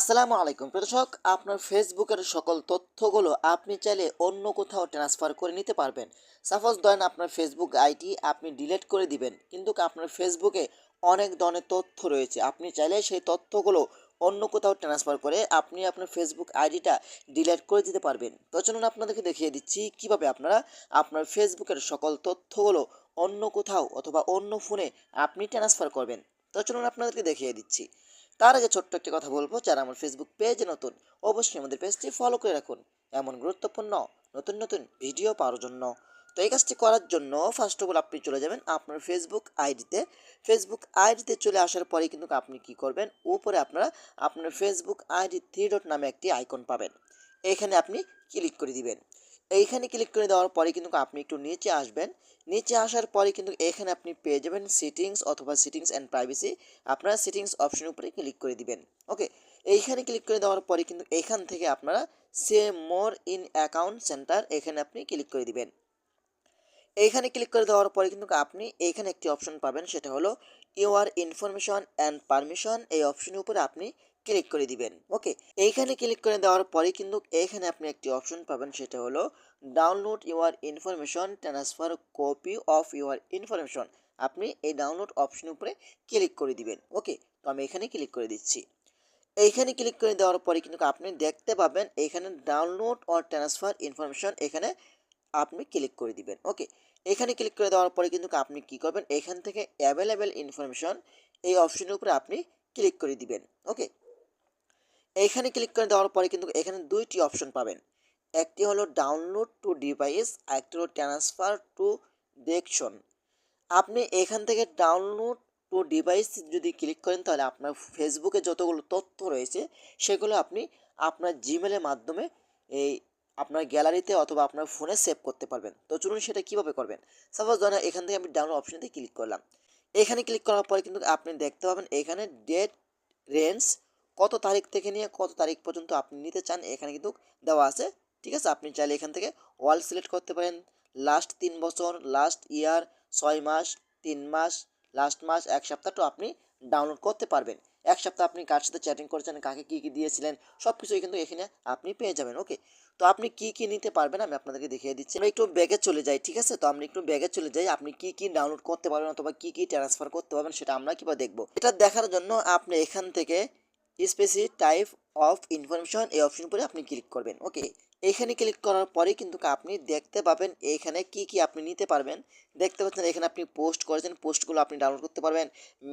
আসসালামু আলাইকুম প্রদর্শক আপনার ফেসবুকের সকল তথ্যগুলো আপনি চাইলে অন্য কোথাও ট্রান্সফার করে নিতে পারবেন। সাপোজ ধরেন আপনার ফেসবুক আইডি আপনি ডিলিট করে দিবেন, কিন্তু আপনার ফেসবুকে অনেক ধরনের তথ্য রয়েছে। আপনি চাইলে সেই তথ্যগুলো অন্য কোথাও ট্রান্সফার করে আপনি আপনার ফেসবুক আইডিটা ডিলিট করে দিতে পারবেন। তো চলুন আপনাদেরকে দেখিয়ে দিচ্ছি কীভাবে আপনারা আপনার ফেসবুকের সকল তথ্যগুলো অন্য কোথাও অথবা অন্য ফোনে আপনি ট্রান্সফার করবেন। তো চলুন আপনাদেরকে দেখিয়ে দিচ্ছি। তার আগে ছোট্ট একটি কথা বলব, যারা আমার ফেসবুক পেজে নতুন, অবশ্যই আমাদের পেজটি ফলো করে রাখুন। এমন গুরুত্বপূর্ণ, নতুন নতুন ভিডিও পাওয়ার জন্য। তো এই কাজটি করার জন্য ফার্স্ট অফ অল আপনি চলে যাবেন আপনার ফেসবুক আইডিতে ফেসবুক আইডিতে চলে আসার পরে কিন্তু আপনি কি করবেন? উপরে আপনারা আপনার ফেসবুক আইডি থ্রি ডট নামে একটি আইকন পাবেন। এখানে আপনি ক্লিক করে দিবেন। এইখানে ক্লিক করে দেওয়ার পরে কিন্তু আপনি একটু নিচে আসবেন। নিচে আসার পরে কিন্তু এখানে আপনি পেয়ে যাবেন সেটিংস অথবা সেটিংস অ্যান্ড প্রাইভেসি আপনারা সেটিংস অপশনের উপরে ক্লিক করে দিবেন। ওকে এইখানে ক্লিক করে দেওয়ার পরে কিন্তু এখান থেকে আপনারা see more in account centre এখানে আপনি ক্লিক করে দিবেন। এইখানে ক্লিক করে দেওয়ার পরে কিন্তু আপনি এইখানে একটি অপশন পাবেন, সেটা হলো ইউআর ইনফরমেশন অ্যান্ড পারমিশন এই অপশনের উপরে আপনি ক্লিক করে দিবেন ওকে এইখানে ক্লিক করে দেওয়ার পরে কিন্তু এইখানে আপনি একটি অপশন পাবেন, সেটা হলো download your information transfer copy of your information আপনি এই ডাউনলোড অপশনের উপরে ক্লিক করে দিবেন ওকে তো আমি এখানে ক্লিক করে দিচ্ছি। এইখানে ক্লিক করে দেওয়ার পরে কিন্তু আপনি দেখতে পাবেন এখানে ডাউনলোড অর ট্রান্সফার ইনফরমেশন এখানে আপনি ক্লিক করে দিবেন ওকে এখানে ক্লিক করে দেওয়ার পরে কিন্তু আপনি কি করবেন? এখান থেকে অ্যাভেলেবেল ইনফরমেশন এই অপশনের উপরে আপনি ক্লিক করে দিবেন ওকে এইখানে ক্লিক করে দেওয়ার পরে কিন্তু এখানে দুইটি অপশন পাবেন। একটি হলো ডাউনলোড টু ডিভাইস আরেকটি হলো ট্রান্সফার টু ডেকশন আপনি এখান থেকে ডাউনলোড টু ডিভাইস যদি ক্লিক করেন, তাহলে আপনার ফেসবুকে যতগুলো তথ্য রয়েছে, সেগুলো আপনি আপনার জিমেলের মাধ্যমে এই আপনার গ্যালারিতে অথবা আপনার ফোনে সেভ করতে পারবেন। তো চলুন সেটা কীভাবে করবেন? সাপোজ ধরেন এখান থেকে আমি ডাউনলোড অপশানে ক্লিক করলাম। এখানে ক্লিক করার পরে কিন্তু আপনি দেখতে পাবেন এখানে ডেট রেঞ্জ কত তারিখ থেকে নিয়ে কত তারিখ পর্যন্ত আপনি নিতে চান, এখানে কিন্তু দেওয়া আছে। ঠিক আছে? আপনি চাইলে এখান থেকে ওয়াল সিলেক্ট করতে পারেন। লাস্ট তিন বছর লাস্ট ইয়ার ছয় মাস, তিন মাস লাস্ট মাস, এক সপ্তাহ তো আপনি ডাউনলোড করতে পারবেন। এক সপ্তাহ আপনি কার সাথে চ্যাটিং করেছেন, কাকে কী কী দিয়েছিলেন সব কিছুই কিন্তু এখানে আপনি পেয়ে যাবেন ওকে তো আপনি কি কি নিতে পারবেন আমি আপনাদেরকে দেখিয়ে দিচ্ছি। আমরা একটু ব্যাগে চলে যাই, ঠিক আছে? তো আমরা একটু ব্যাগে চলে যাই, আপনি কি কি ডাউনলোড করতে পারবেন অথবা কি কি ট্রান্সফার করতে পারবেন সেটা আমরা কীভাবে দেখব? এটা দেখার জন্য আপনি এখান থেকে স্পেসিফিক টাইপ অফ ইনফরমেশন এই অপশন উপরে আপনি ক্লিক করবেন। ওকে এখানে ক্লিক করার পরে কিন্তু আপনি দেখতে পাবেন এখানে কি কি আপনি নিতে পারবেন। দেখতে পাচ্ছেন এখানে আপনি পোস্ট করেছেন। পোস্টগুলো আপনি ডাউনলোড করতে পারবেন।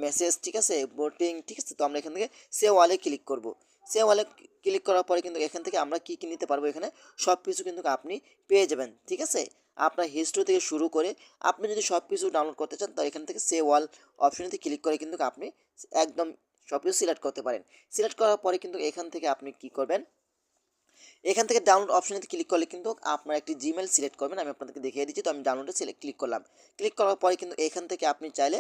মেসেজ ঠিক আছে? বোটিং ঠিক আছে? তো আমরা এখান থেকে সে ওয়ালে ক্লিক করব। সে ওয়ালে ক্লিক করার পরে কিন্তু এখান থেকে আমরা কি কি নিতে পারব এখানে? সব কিছু কিন্তু আপনি পেয়ে যাবেন। ঠিক আছে? আপনার হিস্ট্রি থেকে শুরু করে আপনি যদি সব কিছু ডাউনলোড করতে চান তো এখান থেকে সে ওয়াল অপশনতে ক্লিক করে কিন্তু আপনি একদম সব কিছু সিলেক্ট করতে পারেন। সিলেক্ট করার পরে কিন্তু এখান থেকে আপনি কি করবেন? এখান থেকে ডাউনলোড অপশনে ক্লিক করলে কিন্তু আপনার একটি জিমেল সিলেক্ট করবেন, আমি আপনাদেরকে দেখিয়ে দিচ্ছি, তো আমি ডাউনলোডে সিলেক্ট ক্লিক করলাম। ক্লিক করার পরে কিন্তু এখান থেকে আপনি চাইলে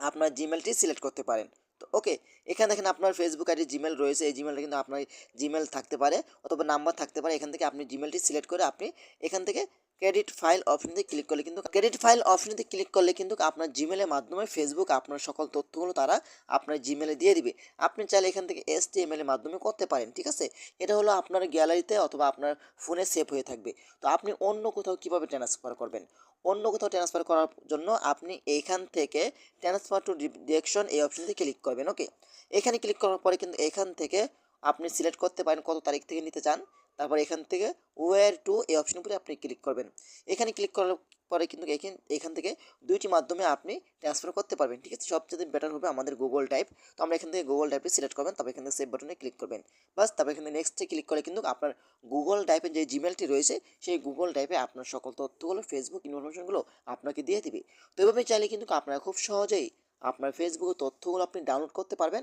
আপনার জিমেলটি সিলেক্ট করতে পারেন। তো ওকে এখানে দেখেন আপনার ফেসবুক আইডি জিমেল রয়েছে, এই জিমেলটা কিন্তু আপনার জিমেল থাকতে পারে অথবা নাম্বার থাকতে পারে, এখান থেকে আপনি জিমেলটি সিলেক্ট করে আপনি এখান থেকে ক্রেডিট ফাইল অপশনতে ক্লিক করলে কিন্তু ক্রেডিট ফাইল অপশনতে ক্লিক করলে কিন্তু আপনার জিমেলের মাধ্যমে ফেসবুক আপনার সকল তথ্যগুলো তারা আপনার জিমেলে দিয়ে দিবে। আপনি চাইলে এখান থেকে এস এর মাধ্যমে করতে পারেন, ঠিক আছে? এটা হলো আপনার গ্যালারিতে অথবা আপনার ফোনে সেভ হয়ে থাকবে। তো আপনি অন্য কোথাও কীভাবে ট্রান্সফার করবেন? অন্য কোথাও ট্রান্সফার করার জন্য আপনি এইখান থেকে ট্রান্সফার টু ডিরেকশন এই অপশনতে ক্লিক করবেন ওকে এখানে ক্লিক করার পরে কিন্তু এখান থেকে আপনি সিলেক্ট করতে পারেন কত তারিখ থেকে নিতে চান। তারপর এখান থেকে ওয়ার টু এই অপশন উপরে আপনি ক্লিক করবেন। এখানে ক্লিক করার পরে কিন্তু এখান এখান থেকে দুইটি মাধ্যমে আপনি ট্রান্সফার করতে পারবেন, ঠিক আছে? সবচেয়ে বেটার হবে আমাদের গুগল টাইপ তো আমরা এখান থেকে গুগল টাইপে সিলেক্ট করবেন, তারপর এখান থেকে সেভ বাটনে ক্লিক করবেন। বাস তারপর এখানে নেক্সটে ক্লিক করে কিন্তু আপনার গুগল টাইপের যে জিমেলটি রয়েছে, সেই গুগল টাইপে আপনার সকল তথ্যগুলো ফেসবুক ইনফরমেশনগুলো আপনাকে দিয়ে দিবে। তো এভাবে চাইলে কিন্তু আপনারা খুব সহজেই আপনার ফেসবুকের তথ্যগুলো আপনি ডাউনলোড করতে পারবেন।